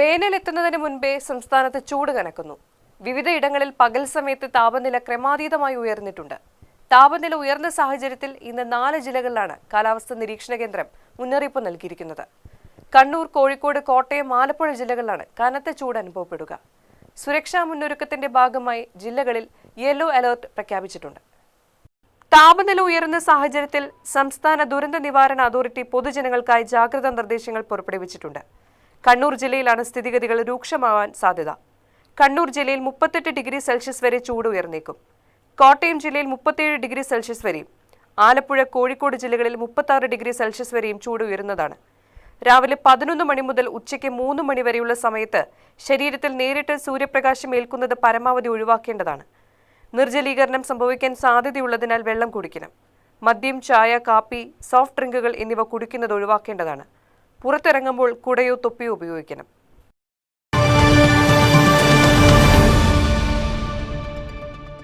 വേനലെത്തുന്നതിന് മുൻപേ സംസ്ഥാനത്ത് ചൂട് കനക്കുന്നു. വിവിധ ഇടങ്ങളിൽ പകൽ സമയത്ത് താപനില ക്രമാതീതമായി ഉയർന്നിട്ടുണ്ട്. താപനില ഉയർന്ന സാഹചര്യത്തിൽ ഇന്ന് നാല് ജില്ലകളിലാണ് കാലാവസ്ഥാ നിരീക്ഷണ കേന്ദ്രം മുന്നറിയിപ്പ് നൽകിയിരിക്കുന്നത്. കണ്ണൂർ കോഴിക്കോട് കോട്ടയം ആലപ്പുഴ ജില്ലകളിലാണ് കനത്ത ചൂട് അനുഭവപ്പെടുക. സുരക്ഷാ മുന്നൊരുക്കത്തിന്റെ ഭാഗമായി ജില്ലകളിൽ യെല്ലോ അലേർട്ട് പ്രഖ്യാപിച്ചിട്ടുണ്ട്. താപനില ഉയരുന്ന സാഹചര്യത്തിൽ സംസ്ഥാന ദുരന്ത നിവാരണ അതോറിറ്റി പൊതുജനങ്ങൾക്കായി ജാഗ്രതാ നിർദ്ദേശങ്ങൾ പുറപ്പെടുവിച്ചിട്ടുണ്ട്. കണ്ണൂർ ജില്ലയിലാണ് സ്ഥിതിഗതികൾ രൂക്ഷമാവാൻ സാധ്യത. കണ്ണൂർ ജില്ലയിൽ മുപ്പത്തെട്ട് ഡിഗ്രി സെൽഷ്യസ് വരെ ചൂട് ഉയർന്നേക്കും. കോട്ടയം ജില്ലയിൽ മുപ്പത്തിയേഴ് ഡിഗ്രി സെൽഷ്യസ് വരെയും ആലപ്പുഴ കോഴിക്കോട് ജില്ലകളിൽ മുപ്പത്തി ഡിഗ്രി സെൽഷ്യസ് വരെയും ചൂട് ഉയരുന്നതാണ്. രാവിലെ പതിനൊന്ന് മണി മുതൽ ഉച്ചയ്ക്ക് മൂന്ന് മണി വരെയുള്ള സമയത്ത് ശരീരത്തിൽ നേരിട്ട് സൂര്യപ്രകാശം ഏൽക്കുന്നത് പരമാവധി ഒഴിവാക്കേണ്ടതാണ്. നിർജലീകരണം സംഭവിക്കാൻ സാധ്യതയുള്ളതിനാൽ വെള്ളം കുടിക്കണം. മദ്യം ചായ കാപ്പി സോഫ്റ്റ് ഡ്രിങ്കുകൾ എന്നിവ കുടിക്കുന്നത് ഒഴിവാക്കേണ്ടതാണ്. പുറത്തിറങ്ങുമ്പോൾ കുടയോ തൊപ്പിയോ ഉപയോഗിക്കണം.